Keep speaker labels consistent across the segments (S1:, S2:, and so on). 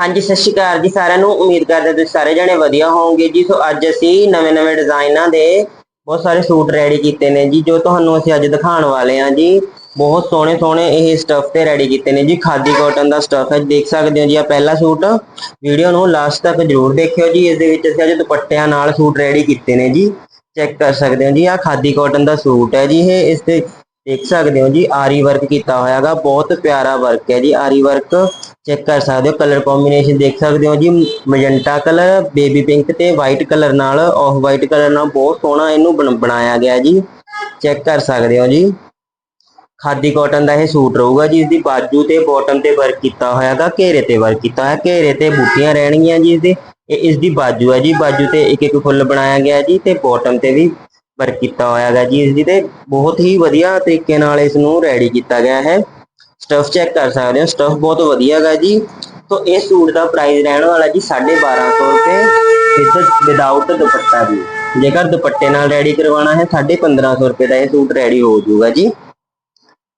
S1: ਹਾਂਜੀ, ਸਤਿ ਸ਼੍ਰੀ ਅਕਾਲ ਜੀ ਸਾਰਿਆਂ ਨੂੰ। ਉਮੀਦ ਕਰਦੇ ਤੁਸੀਂ ਸਾਰੇ ਜਣੇ ਵਧੀਆ ਹੋਵੋਗੇ ਜੀ। ਸੋ ਅੱਜ ਅਸੀਂ ਨਵੇਂ-ਨਵੇਂ ਡਿਜ਼ਾਈਨਾਂ ਦੇ ਬਹੁਤ ਸਾਰੇ ਸੂਟ ਰੈਡੀ ਕੀਤੇ ਨੇ ਜੀ, ਜੋ ਤੁਹਾਨੂੰ ਅਸੀਂ ਅੱਜ ਦਿਖਾਉਣ ਵਾਲੇ ਹਾਂ ਜੀ। ਬਹੁਤ ਸੋਹਣੇ ਸੋਹਣੇ ਇਹ ਸਟੱਫ ਤੇ ਰੈਡੀ ਕੀਤੇ ਨੇ ਜੀ। ਖਾਦੀ ਕਾਟਨ ਦਾ ਸਟੱਫ ਹੈ ਦੇਖ ਸਕਦੇ ਹੋ ਜੀ ਆ ਪਹਿਲਾ ਸੂਟ। ਵੀਡੀਓ ਨੂੰ ਲਾਸਟ ਤੱਕ ਜਰੂਰ ਦੇਖਿਓ ਜੀ। ਇਸ ਦੇ ਵਿੱਚ ਅਸੀਂ ਅੱਜ ਦੁਪੱਟਿਆਂ ਨਾਲ ਸੂਟ ਰੈਡੀ ਕੀਤੇ ਨੇ ਜੀ। ਚੈੱਕ ਕਰ ਸਕਦੇ ਹੋ ਜੀ ਆ ਖਾਦੀ ਕਾਟਨ ਦਾ ਸੂਟ ਹੈ ਜੀ ਇਹ। ਇਸ ਤੇ ਦੇਖ ਸਕਦੇ ਹੋ ਜੀ, ਆਰੀ ਵਰਕ ਕੀਤਾ ਹੋਇਆਗਾ। ਬਹੁਤ ਪਿਆਰਾ ਵਰਕ ਹੈ ਜੀ, ਆਰੀ ਵਰਕ ਚੈੱਕ ਕਰ ਸਕਦੇ ਹੋ ਕਲਰ ਕੰਬੀਨੇਸ਼ਨ ਦੇਖ ਸਕਦੇ ਹੋ ਜੀ। ਮੈਜੈਂਟਾ ਕਲਰ ਬੇਬੀ ਪਿੰਕ ਤੇ ਵਾਈਟ ਕਲਰ ਨਾਲ ਆਫ ਵਾਈਟ ਕਲਰ ਨਾਲ ਬਹੁਤ ਸੋਹਣਾ ਇਹਨੂੰ ਬਣ- ਬਣਾਇਆ ਗਿਆ ਜੀ। ਚੈੱਕ ਕਰ ਸਕਦੇ ਹੋ ਜੀ। ਖਾਦੀ ਕਾਟਨ ਦਾ ਇਹ ਸੂਟ ਰਹੂਗਾ ਜੀ ਇਸ ਦੀ ਬਾਜੂ ਤੇ ਬਾਟਮ ਤੇ ਵਰਕ ਕੀਤਾ ਹੋਇਆਗਾ ਘੇਰੇ ਤੇ ਵਰਕ ਕੀਤਾ ਹੋਇਆ। ਘੇਰੇ ਤੇ ਬੂਟੀਆਂ ਰਹਿਣਗੀਆਂ ਜੀ ਇਸ ਦੇ ਇਹ ਇਸ ਦੀ ਬਾਜੂ ਹੈ ਜੀ, ਬਾਜੂ ਤੇ ਇੱਕ ਇੱਕ ਫੁੱਲ ਬਣਾਇਆ ਗਿਆ ਜੀ ਤੇ ਬਾਟਮ ਤੇ ਵੀ ਵਰਕ ਕੀਤਾ ਹੋਇਆ ਹੈਗਾ ਜੀ ਇਸ ਦੀ ਤੇ। ਬਹੁਤ ਹੀ ਵਧੀਆ ਤਰੀਕੇ ਨਾਲ ਇਸ ਨੂੰ ਰੈਡੀ ਕੀਤਾ ਗਿਆ ਹੈ। ਸਟਫ ਚੈੱਕ ਕਰ ਸਕਦੇ ਹੋ। ਸਟਫ ਬਹੁਤ ਵਧੀਆ ਹੈਗਾ ਜੀ। ਤੋਂ ਇਸ ਸੂਟ ਦਾ ਪ੍ਰਾਈਸ ਰਹਿਣ ਵਾਲਾ ਜੀ 1250 ਰੁਪਏ ਵਿਦ ਵਿਦਆਊਟ ਦੁਪੱਟਾ ਜੀ। ਜੇਕਰ ਦੁਪੱਟੇ ਨਾਲ ਰੈਡੀ ਕਰਵਾਉਣਾ ਹੈ 1550 ਰੁਪਏ ਦਾ ਇਹ ਸੂਟ ਰੈਡੀ ਹੋ ਜਾਊਗਾ ਜੀ।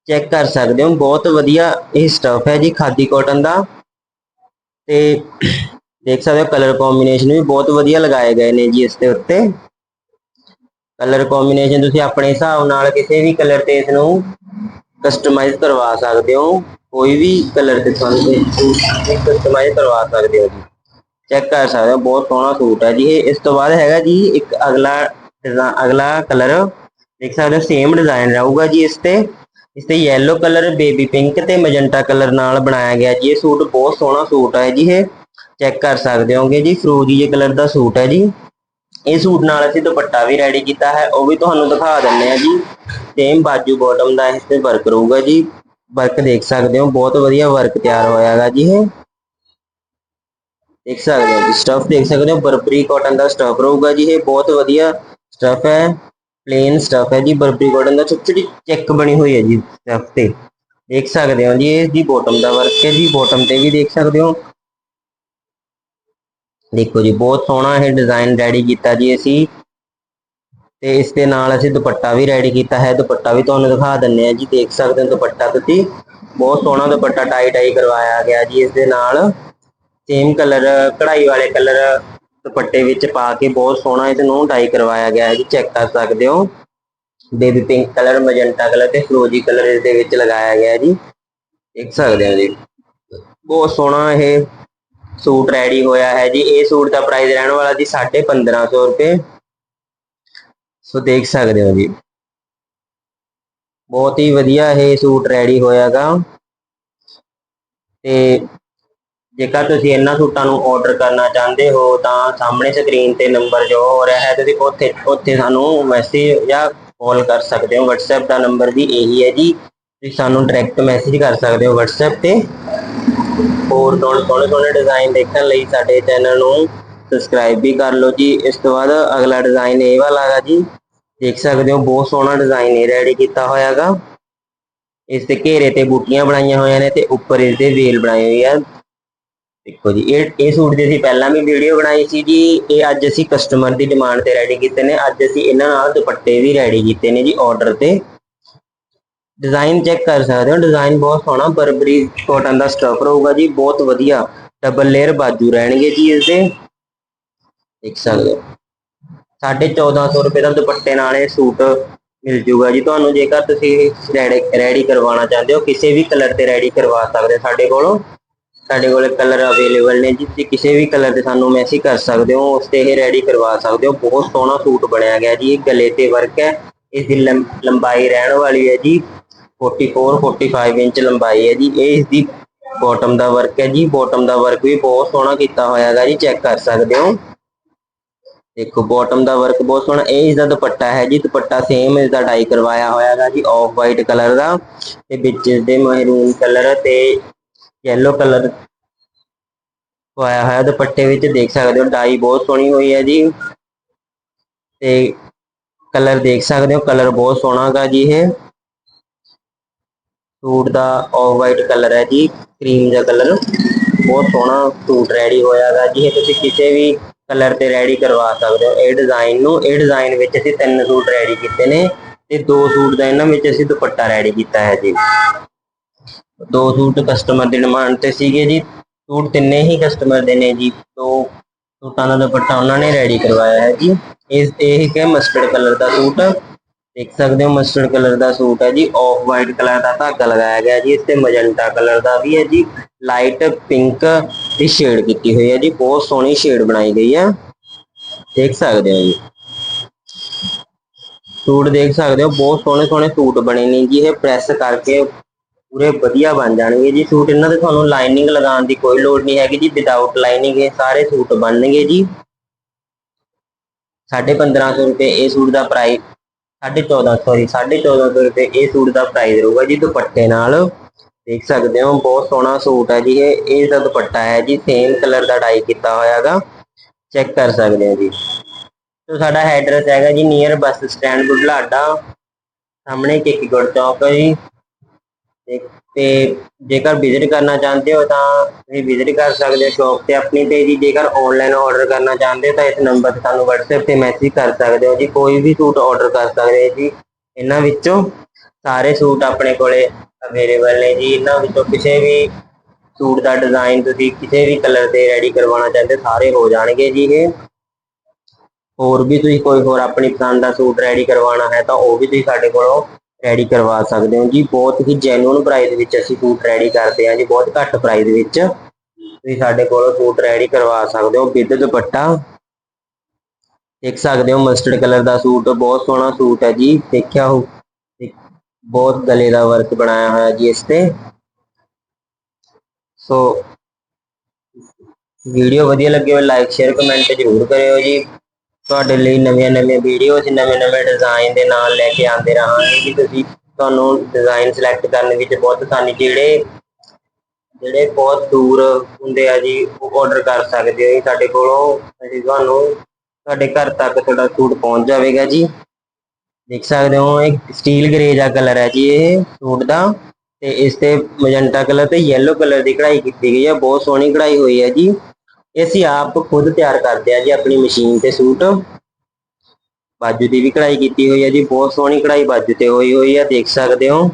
S1: ਚੈੱਕ ਕਰ ਸਕਦੇ ਹੋ। ਬਹੁਤ ਵਧੀਆ ਇਹ ਸਟਫ ਹੈ ਜੀ, ਖਾਦੀ ਕਾਟਨ ਦਾ। ਤੇ ਦੇਖ ਸਕਦੇ ਹੋ ਕਲਰ ਕੰਬੀਨੇਸ਼ਨ ਵੀ ਬਹੁਤ ਵਧੀਆ ਲਗਾਏ ਗਏ ਨੇ ਜੀ ਇਸ ਦੇ ਉੱਤੇ। ਕਲਰ ਕੰਬੀਨੇਸ਼ਨ ਤੁਸੀਂ ਆਪਣੇ ਹਿਸਾਬ ਨਾਲ ਕਿਸੇ ਵੀ ਕਲਰ ਤੇ ਇਸ ਨੂੰ ਕਸਟਮਾਈਜ਼ ਕਰਵਾ ਸਕਦੇ ਹੋ। ਕੋਈ ਵੀ ਕਲਰ ਤੇ ਤੁਹਾਨੂੰ ਕਸਟਮਾਈਜ਼ ਕਰਵਾ ਸਕਦੇ ਹੋ ਜੀ। ਚੈੱਕ ਕਰ ਸਕਦੇ ਹੋ, ਬਹੁਤ ਸੋਹਣਾ ਸੂਟ ਹੈ ਜੀ। ਇਹ ਇਸ ਤੋਂ ਬਾਅਦ ਹੈਗਾ ਜੀ, ਇੱਕ ਅਗਲਾ ਡਿਜ਼ਾ- ਅਗਲਾ ਕਲਰ ਦੇਖ ਸਕਦੇ ਹੋ ਸੇਮ ਡਿਜ਼ਾਈਨ ਰਹੂਗਾ ਜੀ ਇਸ ਤੇ। ਇਸ ਤੇ yellow ਕਲਰ ਬੇਬੀ ਪਿੰਕ ਤੇ ਮੈਜੈਂਟਾ ਕਲਰ ਨਾਲ ਬਣਾਇਆ ਗਿਆ ਜੀ। ਇਹ ਸੂਟ ਬਹੁਤ ਸੋਹਣਾ ਸੂਟ ਹੈ ਜੀ ਇਹ। ਚੈੱਕ ਕਰ ਸਕਦੇ ਹੋਗੇ ਜੀ ਫਰੋਜੀ ਜੇ ਕਲਰ ਦਾ ਸੂਟ ਹੈ ਜੀ। ਇਹ ਸੂਟ ਨਾਲ ਅਸੀਂ ਦੁਪੱਟਾ ਵੀ ਰੈਡੀ ਕੀਤਾ ਹੈ, ਉਹ ਵੀ ਤੁਹਾਨੂੰ ਦਿਖਾ ਦਿੰਨੇ ਆ ਜੀ। ਸੇਮ ਬਾਜੂ ਬਾਟਮ ਦਾ ਇਸ ਤੇ ਵਰਕ ਰਹੂਗਾ ਜੀ। ਵਰਕ ਦੇਖ ਸਕਦੇ ਹੋ, ਬਹੁਤ ਵਧੀਆ ਵਰਕ ਤਿਆਰ ਹੋਇਆਗਾ ਜੀ ਇਹ। ਦੇਖ ਸਕਦੇ ਹੋ ਜੀ ਸਟਫ ਦੇਖ ਸਕਦੇ ਹੋ ਬਰਬਰੀ ਕਾਟਨ ਦਾ ਸਟਫ ਰਹੂਗਾ ਜੀ ਇਹ, ਬਹੁਤ ਵਧੀਆ ਸਟਫ ਹੈ। ਪਲੇਨ ਸਟਫ ਹੈ ਜੀ ਬਰਬਰੀ ਕਾਟਨ ਦਾ ਛੋਟੀ ਛੋਟੀ ਚੈੱਕ ਬਣੀ ਹੋਈ ਹੈ ਜੀ ਸਟਫ ਤੇ। ਦੇਖ ਸਕਦੇ ਹੋ ਜੀ, ਇਹ ਦੀ ਬਾਟਮ ਦਾ ਵਰਕ ਹੈ ਜੀ ਬਾਟਮ ਤੇ ਵੀ ਦੇਖ ਸਕਦੇ ਹੋ। ਦੇਖੋ ਜੀ, ਬਹੁਤ ਸੋਹਣਾ ਇਹ ਡਿਜ਼ਾਈਨ ਰੈਡੀ ਕੀਤਾ ਜੀ ਅਸੀਂ। ਤੇ ਇਸ ਦੇ ਨਾਲ ਅਸੀਂ ਦੁਪੱਟਾ ਵੀ ਰੈਡੀ ਕੀਤਾ ਹੈ। ਦੁਪੱਟਾ ਵੀ ਤੁਹਾਨੂੰ ਦਿਖਾ ਦਿੰਨੇ ਆ ਜੀ, ਦੇਖ ਸਕਦੇ ਹੋ ਦੁਪੱਟਾ ਤੁਸੀਂ। ਬਹੁਤ ਸੋਹਣਾ ਦੁਪੱਟਾ ਟਾਈ ਟਾਈ ਕਰਵਾਇਆ ਗਿਆ ਜੀ ਇਸ ਦੇ ਨਾਲ। ਸੇਮ ਕਲਰ ਕਢਾਈ ਵਾਲੇ ਕਲਰ ਦੁਪੱਟੇ ਵਿੱਚ ਪਾ ਕੇ ਬਹੁਤ ਸੋਹਣਾ ਇਸ ਨੂੰ ਟਾਈ ਕਰਵਾਇਆ ਗਿਆ ਹੈ ਜੀ। ਚੈੱਕ ਕਰ ਸਕਦੇ ਹੋ। Baby pink colour magenta colour ਤੇ ਫਰੋਜੀ ਕਲਰ ਇਸ ਦੇ ਵਿੱਚ ਲਗਾਇਆ ਗਿਆ ਜੀ। ਦੇਖ ਸਕਦੇ ਹੋ ਜੀ। ਬਹੁਤ ਸੋਹਣਾ ਇਹ ਸੂਟ ਰੈਡੀ ਹੋਇਆ ਹੈ ਜੀ। ਇਹ ਸੂਟ ਦਾ ਪ੍ਰਾਈਸ ਰਹਿਣ ਵਾਲਾ ਜੀ 1550 ਰੁਪਏ। ਸੋ ਦੇਖ ਸਕਦੇ ਹੋ ਜੀ। ਬਹੁਤ ਹੀ ਵਧੀਆ ਇਹ ਸੂਟ ਰੈਡੀ ਹੋਇਆਗਾ। ਤੇ ਜੇਕਰ ਤੁਸੀਂ ਇਹਨਾਂ ਸੂਟਾਂ ਨੂੰ ਆਰਡਰ ਕਰਨਾ ਚਾਹੁੰਦੇ ਹੋ, ਤਾਂ ਸਾਹਮਣੇ ਸਕਰੀਨ ਤੇ ਨੰਬਰ ਜੋ ਹੋ ਰਿਹਾ ਹੈ, ਤੁਸੀਂ ਉੱਥੇ ਉੱਥੇ ਸਾਨੂੰ ਮੈਸੇਜ ਜਾਂ ਕਾਲ ਕਰ ਸਕਦੇ ਹੋ। WhatsApp ਦਾ ਨੰਬਰ ਵੀ ਇਹੀ ਹੈ ਜੀ। ਤੁਸੀਂ ਸਾਨੂੰ ਡਾਇਰੈਕਟ ਮੈਸੇਜ ਕਰ ਸਕਦੇ ਹੋ WhatsApp ਤੇ। ਹੋਰ ਸੋਹਣੇ ਸੋਹਣੇ ਸੋਹਣੇ ਡਿਜ਼ਾਈਨ ਦੇਖਣ ਲਈ ਸਾਡੇ ਚੈਨਲ ਨੂੰ ਸਬਸਕ੍ਰਾਈਬ ਵੀ ਕਰ ਲਓ ਜੀ। ਇਸ ਤੋਂ ਬਾਅਦ ਅਗਲਾ ਡਿਜ਼ਾਈਨ ਇਹ ਵਾਲਾ ਹੈਗਾ ਜੀ। ਦੇਖ ਸਕਦੇ ਹੋ, ਬਹੁਤ ਸੋਹਣਾ ਡਿਜ਼ਾਈਨ ਇਹ ਰੈਡੀ ਕੀਤਾ ਹੋਇਆਗਾ ਇਸ ਤੇ ਘੇਰੇ ਤੇ ਬੂਟੀਆਂ ਬਣਾਈਆਂ ਹੋਈਆਂ ਨੇ ਤੇ ਉੱਪਰ ਇਸ ਦੇ ਵੇਲ ਬਣਾਈ ਹੋਈ ਆ। ਦੇਖੋ ਜੀ, ਇਹ ਇਹ ਸੂਟ ਦੀ ਅਸੀਂ ਪਹਿਲਾਂ ਵੀ ਵੀਡੀਓ ਬਣਾਈ ਸੀ ਜੀ। ਇਹ ਅੱਜ ਅਸੀਂ ਕਸਟਮਰ ਦੀ ਡਿਮਾਂਡ ਤੇ ਰੈਡੀ ਕੀਤੇ ਨੇ। ਅੱਜ ਅਸੀਂ ਇਹਨਾਂ ਨਾਲ ਦੁਪੱਟੇ ਵੀ ਰੈਡੀ ਕੀਤੇ ਨੇ ਜੀ ਆਰਡਰ ਤੇ। ਡਿਜ਼ਾਈਨ ਚੈੱਕ ਕਰ ਸਕਦੇ ਹੋ। ਡਿਜ਼ਾਈਨ ਬਹੁਤ ਸੋਹਣਾ ਬਰਬਰੀ ਕਾਟਨ ਦਾ ਸਟਫ ਰਹੂਗਾ ਜੀ। ਬਹੁਤ ਵਧੀਆ ਡਬਲ ਲੇਅਰ ਬਾਜੂ ਰਹਿਣਗੇ ਜੀ ਇਸ ਦੇ ਦੇਖ ਸਕਦੇ ਹੋ। 1450 ਰੁਪਏ ਦਾ ਦੁਪੱਟੇ ਨਾਲ ਇਹ ਸੂਟ ਮਿਲ ਜੂਗਾ ਜੀ ਤੁਹਾਨੂੰ। ਜੇਕਰ ਤੁਸੀਂ ਰੈਡੀ ਕਰਵਾਉਣਾ ਚਾਹੁੰਦੇ ਹੋ, ਕਿਸੇ ਵੀ ਕਲਰ ਤੇ ਰੈਡੀ ਕਰਵਾ ਸਕਦੇ ਹੋ ਸਾਡੇ ਕੋਲੋਂ। ਸਾਡੇ ਕੋਲ ਕਲਰ ਅਵੇਲੇਬਲ ਨੇ ਜੀ। ਤੁਸੀਂ ਕਿਸੇ ਵੀ ਕਲਰ ਤੇ ਸਾਨੂੰ ਮੈਸੇਜ ਕਰ ਸਕਦੇ ਹੋ, ਉਸ ਤੇ ਇਹ ਰੈਡੀ ਕਰਵਾ ਸਕਦੇ ਹੋ। ਬਹੁਤ ਸੋਹਣਾ ਸੂਟ ਬਣਿਆ ਗਿਆ ਜੀ। ਇਹ ਗਲੇ ਤੇ ਵਰਕ ਹੈ। ਇਸ ਦੀ ਲੰਬ- ਲੰਬਾਈ ਰਹਿਣ ਵਾਲੀ ਹੈ ਜੀ। 44 45 ਇੰਚ ਲੰਬਾਈ ਹੈ ਜੀ। ਇਹ ਇਸ ਦੀ ਬਾਟਮ ਦਾ ਵਰਕ ਹੈ ਜੀ। ਬਾਟਮ ਦਾ ਵਰਕ ਵੀ ਬਹੁਤ ਸੋਹਣਾ ਕੀਤਾ ਹੋਇਆ ਹੈਗਾ ਜੀ। ਚੈੱਕ ਕਰ ਸਕਦੇ ਹੋ। ਦੇਖੋ ਬਾਟਮ ਦਾ ਵਰਕ ਬਹੁਤ ਸੋਹਣਾ। ਇਹ ਇਸ ਦਾ ਦੁਪੱਟਾ ਹੈ ਜੀ। ਦੁਪੱਟਾ ਸੇਮ ਇਸ ਦਾ ਡਾਈ ਕਰਵਾਇਆ ਹੋਇਆ ਹੈਗਾ ਜੀ ਆਫ ਵਾਈਟ ਕਲਰ ਦਾ। ਤੇ ਵਿੱਚ ਇਸ ਦੇ ਮਹਿਰੂਨ ਕਲਰ ਤੇ ਯੈਲੋ ਕਲਰ ਪਾਇਆ ਹੋਇਆ ਦੁਪੱਟੇ ਵਿੱਚ। ਦੇਖ ਸਕਦੇ ਹੋ ਡਾਈ ਬਹੁਤ ਸੋਹਣੀ ਹੋਈ ਹੈ ਜੀ। ਤੇ ਕਲਰ ਦੇਖ ਸਕਦੇ ਹੋ ਕਲਰ ਬਹੁਤ ਸੋਹਣਾ ਹੈਗਾ ਜੀ ਇਹ। ਸੂਟ ਦਾ ਆਫ ਵਾਈਟ ਕਲਰ ਹੈ ਜੀ ਕਰੀਮ ਦਾ ਕਲਰ ਬਹੁਤ ਸੋਹਣਾ ਸੂਟ ਰੈਡੀ ਹੋਇਆ ਜੀ। ਇਹ ਤੁਸੀਂ ਕਿਸੇ ਵੀ ਕਲਰ ਤੇ ਰੈਡੀ ਕਰਵਾ ਸਕਦੇ ਹੋ। ਇਹ ਡਿਜ਼ਾਈਨ ਨੂੰ, ਇਹ ਡਿਜ਼ਾਈਨ ਵਿੱਚ ਅਸੀਂ ਤਿੰਨ ਸੂਟ ਰੈਡੀ ਕੀਤੇ ਨੇ ਤੇ ਦੋ ਸੂਟ ਦਾ ਇਹਨਾਂ ਵਿੱਚ ਅਸੀਂ ਦੁਪੱਟਾ ਰੈਡੀ ਕੀਤਾ ਹੈ ਜੀ। ਦੋ ਸੂਟ ਕਸਟਮਰ ਦੀ ਡਿਮਾਂਡ ਤੇ ਸੀਗੇ ਜੀ। ਸੂਟ ਤਿੰਨੇ ਹੀ ਕਸਟਮਰ ਦੇ ਨੇ ਜੀ। ਦੋ ਸੂਟਾਂ ਦਾ ਦੁਪੱਟਾ ਉਹਨਾਂ ਨੇ ਰੈਡੀ ਕਰਵਾਇਆ ਹੈ ਜੀ। ਇਹ ਇਹ ਇੱਕ ਹੈ ਮਸਟਰਡ ਕਲਰ ਦਾ ਸੂਟ। ਦੇਖ ਸਕਦੇ ਹੋ ਮਸਟਰਡ ਕਲਰ ਦਾ ਸੂਟ ਹੈ ਜੀ ਆਫ ਵਾਈਟ ਕਲਰ ਦਾ ਧਾਗਾ ਲਗਾਇਆ ਗਿਆ ਜੀ, ਇਸ ਤੇ ਮਜੰਟਾ ਕਲਰ ਦਾ ਵੀ ਹੈ ਜੀ ਲਾਈਟ ਪਿੰਕ ਦੀ ਸ਼ੇਡ ਕੀਤੀ ਹੋਈ ਹੈ ਜੀ, ਬਹੁਤ ਸੋਹਣੀ ਸ਼ੇਡ ਬਣਾਈ ਗਈ ਹੈ। ਦੇਖ ਸਕਦੇ ਹੋ ਜੀ। ਸੂਟ ਦੇਖ ਸਕਦੇ ਹੋ, ਬਹੁਤ ਸੋਹਣੇ ਸੋਹਣੇ ਸੂਟ ਬਣੇ ਨੇ ਜੀ, ਇਹ ਪ੍ਰੈਸ ਕਰਕੇ ਪੂਰੇ ਵਧੀਆ ਬਣ ਜਾਣਗੇ ਜੀ ਸੂਟ। ਇਹਨਾਂ ਦੇ ਤੁਹਾਨੂੰ ਲਾਈਨਿੰਗ ਲਗਾਉਣ ਦੀ ਕੋਈ ਲੋੜ ਨਹੀਂ ਹੈਗੀ ਜੀ ਵਿਦਆਊਟ ਲਾਈਨਿੰਗ ਇਹ ਸਾਰੇ ਸੂਟ ਬਣਨਗੇ ਜੀ। 1550 ਰੁਪਏ ਇਹ ਸੂਟ ਦਾ ਪ੍ਰਾਈਸ 14.5 ਸੌਰੀ 1450 ਰੁਪਏ ਇਹ ਸੂਟ ਦਾ ਪ੍ਰਾਈਸ ਰਹੂਗਾ ਜੀ ਦੁਪੱਟੇ ਨਾਲ। ਦੇਖ ਸਕਦੇ ਹੋ, ਬਹੁਤ ਸੋਹਣਾ ਸੂਟ ਹੈ ਜੀ ਇਹ। ਇਹ ਦਾ ਦੁਪੱਟਾ ਹੈ ਜੀ ਸੇਮ ਕਲਰ ਦਾ ਡਾਈ ਕੀਤਾ ਹੋਇਆ ਹੈਗਾ। ਚੈੱਕ ਕਰ ਸਕਦੇ ਹੋ ਜੀ। ਸੋ ਸਾਡਾ ਐਡਰੈਸ ਹੈਗਾ ਜੀ ਨੀਅਰ ਬੱਸ ਸਟੈਂਡ ਬੁਢਲਾਡਾ। ਸਾਹਮਣੇ ਕਿੱਕੀਗੜ ਚੌਕ ਹੈ ਜੀ। ਤੇ- ਜੇਕਰ ਵਿਜ਼ਿਟ ਕਰਨਾ ਚਾਹੁੰਦੇ ਹੋ ਤਾਂ ਤੁਸੀਂ ਵਿਜ਼ਿਟ ਕਰ ਸਕਦੇ ਹੋ ਸ਼ੌਪ ਤੇ ਆਪਣੀ ਤੇ ਜੀ ਜੇਕਰ ਆਨਲਾਈਨ ਆਰਡਰ ਕਰਨਾ ਚਾਹੁੰਦੇ ਹੋ ਤਾਂ ਇਸ ਨੰਬਰ ਤੇ ਸਾਨੂੰ WhatsApp ਤੇ ਮੈਸੇਜ ਕਰ ਸਕਦੇ ਹੋ ਜੀ ਕੋਈ ਵੀ ਸੂਟ ਆਰਡਰ ਕਰ ਸਕਦੇ ਹੋ ਜੀ। ਇਹਨਾਂ ਵਿੱਚੋਂ ਸਾਰੇ ਸੂਟ ਆਪਣੇ ਕੋਲੇ ਅਵੇਲੇਬਲ ਨੇ ਜੀ ਇਹਨਾਂ ਵਿੱਚੋਂ ਕਿਸੇ ਵੀ ਸੂਟ ਦਾ ਡਿਜ਼ਾਈਨ ਤੁਸੀਂ ਕਿਸੇ ਵੀ ਕਲਰ ਤੇ ਰੈਡੀ ਕਰਵਾਉਣਾ ਚਾਹੁੰਦੇ ਹੋ, ਸਾਰੇ ਹੋ ਜਾਣਗੇ ਜੀ ਇਹ। ਹੋਰ ਵੀ ਤੁਸੀਂ ਕੋਈ ਹੋਰ ਆਪਣੀ ਪਸੰਦ ਦਾ ਸੂਟ ਰੈਡੀ ਕਰਵਾਉਣਾ ਹੈ ਤਾਂ ਉਹ ਵੀ ਤੁਸੀਂ ਸਾਡੇ ਕੋਲੋਂ ਰੈਡੀ ਕਰਵਾ ਸਕਦੇ ਹੋ ਜੀ। ਬਹੁਤ ਹੀ ਜੈਨੂਨ ਪ੍ਰਾਈਸ ਵਿੱਚ ਅਸੀਂ ਸੂਟ ਰੈਡੀ ਕਰਦੇ ਹਾਂ ਜੀ, ਬਹੁਤ ਘੱਟ ਪ੍ਰਾਈਸ ਵਿੱਚ। ਤੁਸੀਂ ਸਾਡੇ ਕੋਲੋਂ ਸੂਟ ਰੈਡੀ ਕਰਵਾ ਸਕਦੇ ਹੋ ਵਿਦ ਦੁਪੱਟਾ। ਦੇਖ ਸਕਦੇ ਹੋ ਮਸਟਰਡ ਕਲਰ ਦਾ ਸੂਟ ਬਹੁਤ ਸੋਹਣਾ ਸੂਟ ਹੈ ਜੀ। ਦੇਖਿਆ ਹੋ ਬਹੁਤ ਗਲੇ ਦਾ ਵਰਕ ਬਣਾਇਆ ਹੋਇਆ ਜੀ ਇਸ ਤੇ। ਸੋ ਵੀਡੀਓ ਵਧੀਆ ਲੱਗੇ ਹੋਵੇ ਲਾਈਕ ਸ਼ੇਅਰ ਕਮੈਂਟ ਜ਼ਰੂਰ ਕਰਿਓ ਜੀ। ਤੁਹਾਡੇ ਲਈ ਨਵੀਆਂ ਨਵੀਆਂ ਵੀਡੀਓਜ਼ ਨਵੇਂ ਨਵੇਂ ਡਿਜ਼ਾਈਨ ਦੇ ਨਾਲ ਲੈ ਕੇ ਆਉਂਦੇ ਰਹਾਂਗੇ ਜੀ ਤੁਸੀਂ। ਤੁਹਾਨੂੰ ਡਿਜ਼ਾਈਨ ਸਿਲੈਕਟ ਕਰਨ ਵਿੱਚ ਬਹੁਤ ਆਸਾਨੀ, ਜਿਹੜੇ ਜਿਹੜੇ ਬਹੁਤ ਦੂਰ ਹੁੰਦੇ ਆ ਜੀ, ਉਹ ਆਰਡਰ ਕਰ ਸਕਦੇ ਹੋ ਜੀ ਸਾਡੇ ਕੋਲੋਂ। ਅਸੀਂ ਤੁਹਾਨੂੰ ਤੁਹਾਡੇ ਘਰ ਤੱਕ ਤੁਹਾਡਾ ਸੂਟ ਪਹੁੰਚ ਜਾਵੇਗਾ ਜੀ। ਦੇਖ ਸਕਦੇ ਹੋ, ਇੱਕ ਸਟੀਲ ਗ੍ਰੇ ਦਾ ਕਲਰ ਹੈ ਜੀ ਇਹ ਸੂਟ ਦਾ। ਤੇ ਇਸ ਤੇ ਮਜੰਟਾ ਕਲਰ ਤੇ ਯੈਲੋ ਕਲਰ ਦੀ ਕਢਾਈ ਕੀਤੀ ਗਈ ਹੈ। ਬਹੁਤ ਸੋਹਣੀ ਕਢਾਈ ਹੋਈ ਹੈ ਜੀ। ਅਸੀਂ ਆਪ ਖੁਦ ਤਿਆਰ ਕਰਦੇ ਆ ਜੀ ਆਪਣੀ ਮਸ਼ੀਨ ਤੇ ਸੂਟ। ਬਾਜੂ ਦੀ ਵੀ ਕਢਾਈ ਕੀਤੀ ਹੋਈ ਹੈ ਜੀ, ਬਹੁਤ ਸੋਹਣੀ ਕਢਾਈ ਬਾਜੂ ਤੇ ਹੋਈ ਹੋਈ ਹੈ ਦੇਖ ਸਕਦੇ ਹੋ।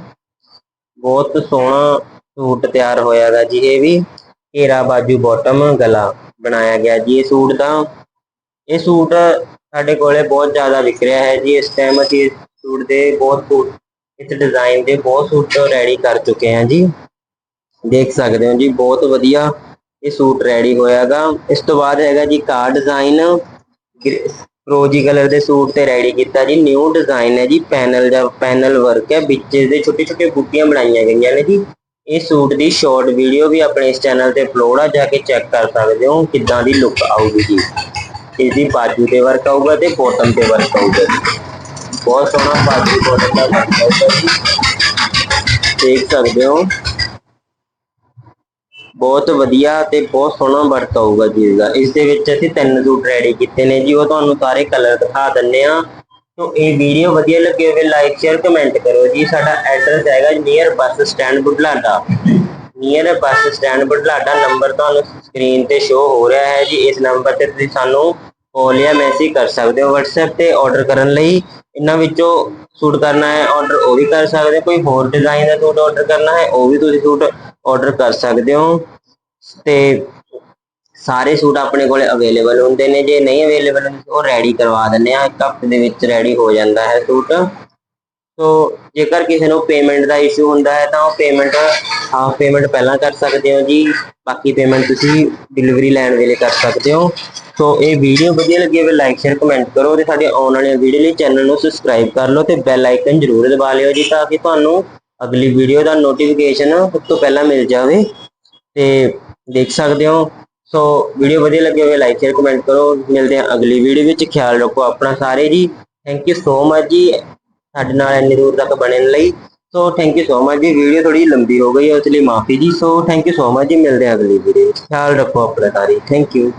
S1: ਬਹੁਤ ਸੋਹਣਾ ਸੂਟ ਤਿਆਰ ਹੋਇਆ ਹੋਇਆਗਾ ਜੀ ਇਹ ਵੀ। ਘੇਰਾ, ਬਾਜੂ ਬਾਟਮ ਗਲਾ ਬਣਾਇਆ ਗਿਆ ਜੀ ਇਹ ਸੂਟ ਦਾ। ਇਹ ਸੂਟ ਸਾਡੇ ਕੋਲੇ ਬਹੁਤ ਜ਼ਿਆਦਾ ਵਿਕ ਰਿਹਾ ਹੈ ਜੀ। ਇਸ ਟਾਈਮ ਅਸੀਂ ਇਸ ਸੂਟ ਦੇ ਬਹੁਤ ਸੂਟ, ਇਸ ਡਿਜ਼ਾਈਨ ਦੇ ਬਹੁਤ ਸੂਟ ਰੈਡੀ ਕਰ ਚੁੱਕੇ ਹਾਂ ਜੀ। ਦੇਖ ਸਕਦੇ ਹੋ ਜੀ, ਬਹੁਤ ਵਧੀਆ ਇਹ ਸੂਟ ਰੈਡੀ ਹੋਇਆਗਾ। ਇਸ ਤੋਂ ਬਾਅਦ ਹੈਗਾ ਜੀ ਕਾਰ ਡਿਜ਼ਾਈਨ ਫਰੋਜੀ ਕਲਰ ਦੇ ਸੂਟ ਤੇ ਰੈਡੀ ਕੀਤਾ ਜੀ। ਨਿਊ ਡਿਜ਼ਾਈਨ ਹੈ ਜੀ। ਪੈਨਲ ਦਾ ਪੈਨਲ ਵਰਕ ਹੈ। ਵਿੱਚ ਦੇ ਛੋਟੇ ਛੋਟੇ ਬੂਟੀਆਂ ਬਣਾਈਆਂ ਗਈਆਂ ਨੇ ਜੀ। ਇਹ ਸੂਟ ਦੀ ਸ਼ਾਰਟ ਵੀਡੀਓ ਵੀ ਆਪਣੇ ਇਸ ਚੈਨਲ ਤੇ ਅਪਲੋਡ ਆ। ਜਾ ਕੇ ਚੈੱਕ ਕਰ ਸਕਦੇ ਹੋ ਕਿੱਦਾਂ ਦੀ ਲੁੱਕ ਆਊਗੀ ਜੀ। ਇਸ ਦੀ ਬਾਜੂ ਤੇ ਵਰਕ ਆਊਗਾ ਤੇ ਬੋਟਮ ਤੇ ਵਰਕ ਆਊਗਾ ਜੀ। ਬਹੁਤ ਸੋਹਣਾ ਬਾਜੂ ਬੋਟਮ ਦਾ ਵਰਕ ਆਊਗਾ ਜੀ। ਦੇਖ ਸਕਦੇ ਹੋ। ਬਹੁਤ ਵਧੀਆ ਤੇ ਬਹੁਤ ਸੋਹਣਾ ਵਰਕ ਆਊਗਾ ਜੀ ਇਹਦਾ। ਇਸ ਦੇ ਵਿੱਚ ਅਸੀਂ ਤਿੰਨ ਸੂਟ ਰੈਡੀ ਕੀਤੇ ਨੇ ਜੀ, ਉਹ ਤੁਹਾਨੂੰ ਸਾਰੇ ਕਲਰ ਦਿਖਾ ਦਿੰਨੇ ਆ ਸੋ ਇਹ ਵੀਡੀਓ ਵਧੀਆ ਲੱਗੇ ਹੋਵੇ ਲਾਈਕ ਸ਼ੇਅਰ ਕਮੈਂਟ ਕਰੋ ਜੀ। ਸਾਡਾ ਐਡਰੈਸ ਹੈਗਾ near bus stand Budhlada. Near bus stand Budhlada number ਤੁਹਾਨੂੰ ਸਕਰੀਨ ਤੇ ਸ਼ੋ ਹੋ ਰਿਹਾ ਹੈ ਜੀ। ਇਸ ਨੰਬਰ ਤੇ ਤੁਸੀਂ ਸਾਨੂੰ ਕਾਲ ਜਾਂ ਮੈਸੇਜ ਕਰ ਸਕਦੇ ਹੋ WhatsApp ਤੇ ਆਰਡਰ ਕਰਨ ਲਈ। ਇਹਨਾਂ ਵਿੱਚੋਂ ਸੂਟ ਕਰਨਾ ਹੈ ਆਰਡਰ ਉਹ ਵੀ ਕਰ ਸਕਦੇ ਕੋਈ ਹੋਰ ਡਿਜ਼ਾਈਨ ਦਾ ਸੂਟ ਆਰਡਰ ਕਰਨਾ ਹੈ, ਉਹ ਵੀ ਤੁਸੀਂ ਸੂਟ ਆਰਡਰ ਕਰ ਸਕਦੇ ਹੋ। ਤੇ ਸਾਰੇ ਸੂਟ ਆਪਣੇ ਕੋਲੇ ਅਵੇਲੇਬਲ ਹੁੰਦੇ ਨੇ। ਜੇ ਨਹੀਂ ਅਵੇਲੇਬਲ ਉਹ ਰੈਡੀ ਕਰਵਾ ਦਿੰਨੇ ਆ ਇੱਕ ਹਫ਼ਤੇ ਦੇ ਵਿੱਚ ਰੈਡੀ ਹੋ ਜਾਂਦਾ ਹੈ ਸੂਟ। ਸੋ ਜੇਕਰ ਕਿਸੇ ਨੂੰ ਪੇਮੈਂਟ ਦਾ ਇਸ਼ੂ ਹੁੰਦਾ ਹੈ, ਤਾਂ ਉਹ ਪੇਮੈਂਟ ਹਾਫ ਪੇਮੈਂਟ ਪਹਿਲਾਂ ਕਰ ਸਕਦੇ ਹੋ ਜੀ। ਬਾਕੀ ਪੇਮੈਂਟ ਤੁਸੀਂ ਡਿਲੀਵਰੀ ਲੈਣ ਵੇਲੇ ਕਰ ਸਕਦੇ ਹੋ। ਸੋ ਇਹ ਵੀਡੀਓ ਵਧੀਆ ਲੱਗੀ ਹੋਵੇ ਲਾਈਕ ਸ਼ੇਅਰ ਕਮੈਂਟ ਕਰੋ। ਤੇ ਸਾਡੇ ਆਉਣ ਵਾਲੀਆਂ ਵੀਡੀਓ ਲਈ ਚੈਨਲ ਨੂੰ ਸਬਸਕ੍ਰਾਈਬ ਕਰ ਲਓ ਤੇ ਬੈਲ ਆਈਕਨ ਜ਼ਰੂਰ ਦਬਾ ਲਿਓ ਜੀ, ਤਾਂ ਕਿ ਤੁਹਾਨੂੰ ਅਗਲੀ ਵੀਡੀਓ ਦਾ ਨੋਟੀਫਿਕੇਸ਼ਨ ਸਭ ਤੋਂ ਪਹਿਲਾਂ ਮਿਲ ਜਾਵੇ ਤੇ ਦੇਖ ਸਕਦੇ ਹੋ। ਸੋ ਵੀਡੀਓ ਵਧੀਆ ਲੱਗੀ ਹੋਵੇ ਲਾਈਕ ਸ਼ੇਅਰ ਕਮੈਂਟ ਕਰੋ। ਮਿਲਦੇ ਹਾਂ ਅਗਲੀ ਵੀਡੀਓ ਵਿੱਚ। ਖਿਆਲ ਰੱਖੋ ਆਪਣਾ ਸਾਰੇ ਜੀ। ਥੈਂਕ ਯੂ ਸੋ ਮਚ ਜੀ ਸਾਡੇ ਨਾਲ ਇੰਨੀ ਦੂਰ ਤੱਕ ਬਣਨ ਲਈ। So thank you so much ਜੀ। ਵੀਡੀਓ ਥੋੜੀ ਲੰਬੀ ਹੋ ਗਈ ਹੈ, ਉਸ ਲਈ ਮਾਫੀ ਜੀ। So thank you so much ਜੀ। ਮਿਲਦੇ ਹਾਂ ਅਗਲੀ ਵੀਡੀਓ ਵਿੱਚ। ਖਿਆਲ ਰੱਖੋ ਆਪਣਾ ਸਾਰੇ। Thank you